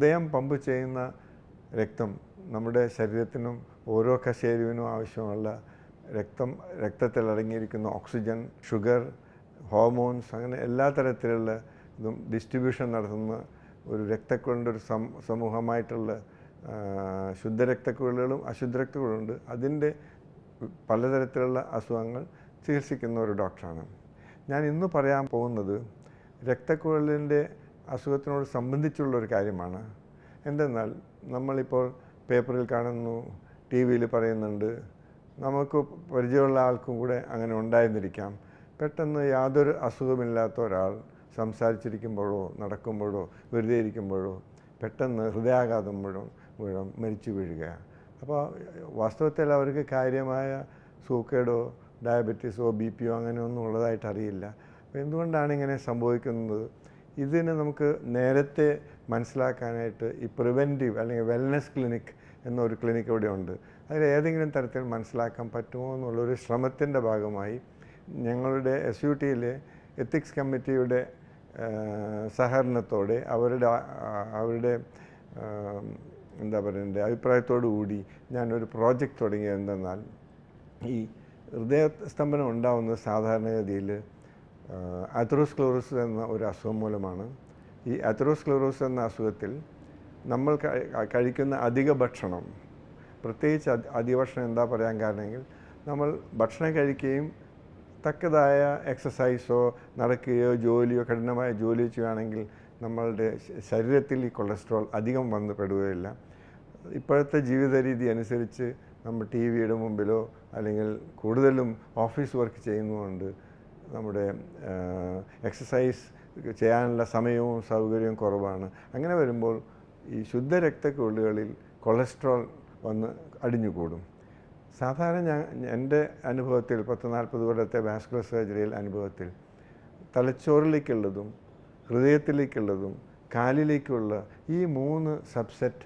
ഹൃദയം പമ്പ് ചെയ്യുന്ന രക്തം നമ്മുടെ ശരീരത്തിനും ഓരോ കശേരുവിനും ആവശ്യമുള്ള രക്തം രക്തത്തിൽ അടങ്ങിയിരിക്കുന്ന ഓക്സിജൻ ഷുഗർ ഹോർമോൺസ് അങ്ങനെ എല്ലാ തരത്തിലുള്ള ഇതും ഡിസ്ട്രിബ്യൂഷൻ നടത്തുന്ന ഒരു രക്തക്കുഴലിന്റെ ഒരു സം സമൂഹമായിട്ടുള്ള ശുദ്ധരക്തക്കുഴലുകളും അശുദ്ധരക്തക്കുഴലുണ്ട് അതിന്റെ പലതരത്തിലുള്ള അസുഖങ്ങൾ ചികിത്സിക്കുന്ന ഒരു ഡോക്ടറാണ് ഞാൻ ഇന്ന് പറയാൻ പോകുന്നത് രക്തക്കുഴലിന്റെ അസുഖത്തിനോട് സംബന്ധിച്ചുള്ള ഒരു കാര്യമാണ്. എന്തെന്നാൽ നമ്മളിപ്പോൾ പേപ്പറിൽ കാണുന്നു ടി വിയിൽ പറയുന്നുണ്ട് നമുക്ക് പരിചയമുള്ള ആൾക്കും കൂടെ അങ്ങനെ ഉണ്ടായിരുന്നിരിക്കാം. പെട്ടെന്ന് യാതൊരു അസുഖമില്ലാത്ത ഒരാൾ സംസാരിച്ചിരിക്കുമ്പോഴോ നടക്കുമ്പോഴോ വെറുതെ ഇരിക്കുമ്പോഴോ പെട്ടെന്ന് ഹൃദയാഘാതം മുഴുവൻ മുഴുവൻ മരിച്ചു വീഴുക. അപ്പോൾ വാസ്തവത്തിൽ അവർക്ക് കാര്യമായ സൂക്കേടോ ഡയബറ്റീസോ ബി പിയോ അങ്ങനെ ഒന്നും ഉള്ളതായിട്ട് അറിയില്ല. അപ്പോൾ എന്തുകൊണ്ടാണ് ഇങ്ങനെ സംഭവിക്കുന്നത്? ഇതിന് നമുക്ക് നേരത്തെ മനസ്സിലാക്കാനായിട്ട് ഈ പ്രിവെന്റീവ് അല്ലെങ്കിൽ വെൽനസ് ക്ലിനിക് എന്നൊരു ക്ലിനിക് ഇവിടെ ഉണ്ട്. അതിൽ ഏതെങ്കിലും തരത്തിൽ മനസ്സിലാക്കാൻ പറ്റുമോ എന്നുള്ളൊരു ശ്രമത്തിന്റെ ഭാഗമായി ഞങ്ങളുടെ എസ് യു ടിയിലെ എത്തിക്സ് കമ്മിറ്റിയുടെ സഹകരണത്തോടെ അവരുടെ അവരുടെ എന്താ പറയണ്ടേ അഭിപ്രായത്തോടു കൂടി ഞാനൊരു പ്രോജക്റ്റ് തുടങ്ങിയത് എന്തെന്നാൽ ഈ ഹൃദയ സ്തംഭനം ഉണ്ടാവുന്നത് സാധാരണഗതിയിൽ അത്രോസ്ക്ലോറോസിസ് എന്ന ഒരു അസുഖം മൂലമാണ് ഈ അത്രോസ്ക്ലോറോസിസ് എന്ന അസുഖത്തിൽ നമ്മൾ കഴിക്കുന്ന അധിക ഭക്ഷണം പ്രത്യേകിച്ച് അധി- അധിക ഭക്ഷണം എന്താ പറയാൻ കാരണമെങ്കിൽ നമ്മൾ ഭക്ഷണം കഴിക്കുകയും തക്കതായ എക്സസൈസോ നടക്കുകയോ ജോലിയോ കഠിനമായ ജോലിയോ ചെയ്യുകയാണെങ്കിൽ നമ്മളുടെ ശരീരത്തിൽ ഈ കൊളസ്ട്രോൾ അധികം വന്ന് പെടുകയില്ല. ഇപ്പോഴത്തെ ജീവിത രീതി അനുസരിച്ച് നമ്മൾ ടി വിയുടെ മുമ്പിലോ അല്ലെങ്കിൽ കൂടുതലും ഓഫീസ് വർക്ക് ചെയ്യുന്നതുകൊണ്ട് നമ്മുടെ എക്സസൈസ് ചെയ്യാനുള്ള സമയവും സൗകര്യവും കുറവാണ്. അങ്ങനെ വരുമ്പോൾ ഈ ശുദ്ധ രക്തക്കുള്ളുകളിൽ കൊളസ്ട്രോൾ വന്ന് അടിഞ്ഞുകൂടും. സാധാരണ ഞാൻ എന്റെ അനുഭവത്തിൽ പത്ത് നാൽപ്പത് കൊല്ലത്തെ വാസ്കുലർ സർജറിയിൽ അനുഭവത്തിൽ തലച്ചോറിലേക്കുള്ളതും ഹൃദയത്തിലേക്കുള്ളതും കാലിലേക്കുള്ള ഈ മൂന്ന് സബ്സെറ്റ്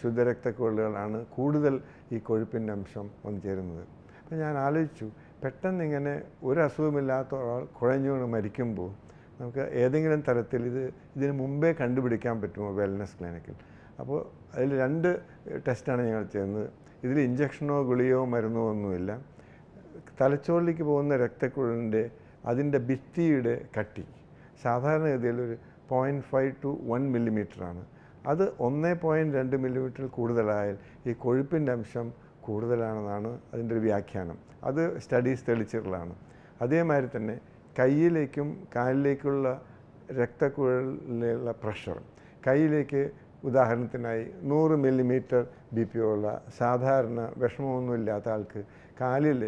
ശുദ്ധരക്തക്കുഴലുകളാണ് കൂടുതൽ ഈ കൊഴുപ്പിന്റെ അംശം വന്നു ചേരുന്നത്. അപ്പം ഞാൻ ആലോചിച്ചു പെട്ടെന്ന് ഇങ്ങനെ ഒരു അസുഖമില്ലാത്ത ഒരാൾ കുഴഞ്ഞു വീണ് മരിക്കുമ്പോൾ നമുക്ക് ഏതെങ്കിലും തരത്തിൽ ഇത് ഇതിന് മുമ്പേ കണ്ടുപിടിക്കാൻ പറ്റുമോ വെൽനസ് ക്ലിനിക്കിൽ അപ്പോൾ അതിൽ രണ്ട് ടെസ്റ്റാണ് ഞങ്ങൾ ചെയ്യുന്നത്. ഇതിൽ ഇഞ്ചക്ഷനോ ഗുളിയോ മരുന്നോ ഒന്നുമില്ല. തലച്ചോറിലേക്ക് പോകുന്ന രക്തക്കുഴലിന്റെ അതിന്റെ ഭിത്തിയുടെ കട്ടി സാധാരണഗതിയിൽ ഒരു പോയിന്റ് ഫൈവ് ടു വൺ മില്ലിമീറ്ററാണ് അത് ഒന്ന് പോയിന്റ് രണ്ട് മില്ലിമീറ്ററിൽ കൂടുതലായാൽ ഈ കൊഴുപ്പിന്റെ അംശം കൂടുതലാണെന്നാണ് അതിന്റെ ഒരു വ്യാഖ്യാനം. അത് സ്റ്റഡീസ് തെളിച്ചിട്ടുള്ളതാണ്. അതേമാതിരി തന്നെ കയ്യിലേക്കും കാലിലേക്കുള്ള രക്തക്കുഴലിലുള്ള പ്രഷർ കയ്യിലേക്ക് ഉദാഹരണത്തിനായി നൂറ് മില്ലിമീറ്റർ ബി പി ഉള്ള സാധാരണ വിഷമമൊന്നുമില്ലാത്ത ആൾക്ക് കാലിൽ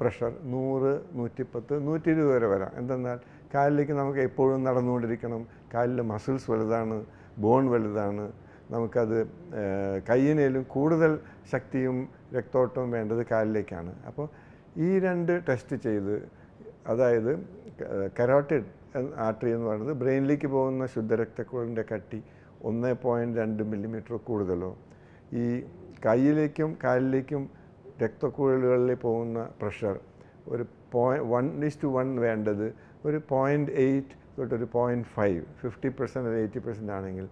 പ്രഷർ നൂറ് നൂറ്റിപ്പത്ത് നൂറ്റി ഇരുപത് വരെ വരാം. എന്തെന്നാൽ കാലിലേക്ക് നമുക്ക് എപ്പോഴും നടന്നുകൊണ്ടിരിക്കണം. കാലിലെ മസിൽസ് വലുതാണ് ബോൺ വലുതാണ് നമുക്കത് കയ്യിനേലും കൂടുതൽ ശക്തിയും രക്തോട്ടവും വേണ്ടത് കാലിലേക്കാണ്. അപ്പോൾ ഈ രണ്ട് ടെസ്റ്റ് ചെയ്ത് അതായത് കരോട്ടിഡ് ആർട്ടറി എന്ന് പറയുന്നത് ബ്രെയിനിലേക്ക് പോകുന്ന ശുദ്ധരക്തക്കുഴലിന്റെ കട്ടി ഒന്ന് പോയിന്റ് രണ്ട് മില്ലിമീറ്റർ കൂടുതലോ ഈ കയ്യിലേക്കും കാലിലേക്കും രക്തക്കുഴലുകളിൽ പോകുന്ന പ്രഷർ ഒരു പോയി വൺ ഈസ് ടു വൺ വേണ്ടത് ഒരു point eight തൊട്ടൊരു point five fifty percent eighty percent ആണെങ്കിൽ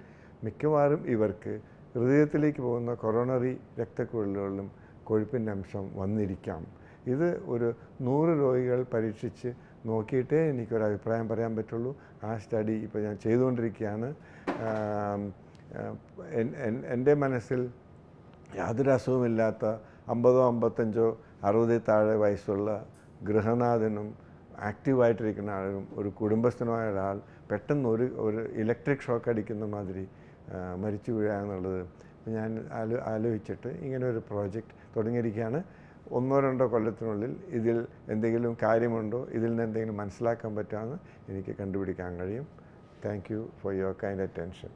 മിക്കവാറും ഇവർക്ക് ഹൃദയത്തിലേക്ക് പോകുന്ന കൊറോണറി രക്തക്കുഴലുകളിലും കൊഴുപ്പിന്റെ അംശം വന്നിരിക്കാം. ഇത് ഒരു നൂറ് രോഗികൾ പരീക്ഷിച്ച് നോക്കിയിട്ടേ എനിക്കൊരു അഭിപ്രായം പറയാൻ പറ്റുള്ളൂ. ആ സ്റ്റഡി ഇപ്പോൾ ഞാൻ ചെയ്തുകൊണ്ടിരിക്കുകയാണ്. എന്റെ മനസ്സിൽ യാതൊരു അസുഖമില്ലാത്ത അമ്പതോ അമ്പത്തഞ്ചോ അറുപതിൽ താഴെ വയസ്സുള്ള ഗൃഹനാഥനും ആക്റ്റീവായിട്ടിരിക്കുന്ന ആളും ഒരു കുടുംബസ്ഥനുമായ ഒരാൾ പെട്ടെന്ന് ഒരു ഒരു ഇലക്ട്രിക് ഷോക്ക് അടിക്കുന്ന മാതിരി മരിച്ചു വീഴുക എന്നുള്ളത് ഞാൻ ആലോ ആലോചിച്ചിട്ട് ഇങ്ങനെ ഒരു പ്രോജക്റ്റ് തുടങ്ങിയിരിക്കുകയാണ്. ഒന്നോ രണ്ടോ കൊല്ലത്തിനുള്ളിൽ ഇതിൽ എന്തെങ്കിലും കാര്യമുണ്ടോ ഇതിൽ നിന്ന് എന്തെങ്കിലും മനസ്സിലാക്കാൻ പറ്റുമെന്ന് എനിക്ക് കണ്ടുപിടിക്കാൻ കഴിയും. Thank you for your kind attention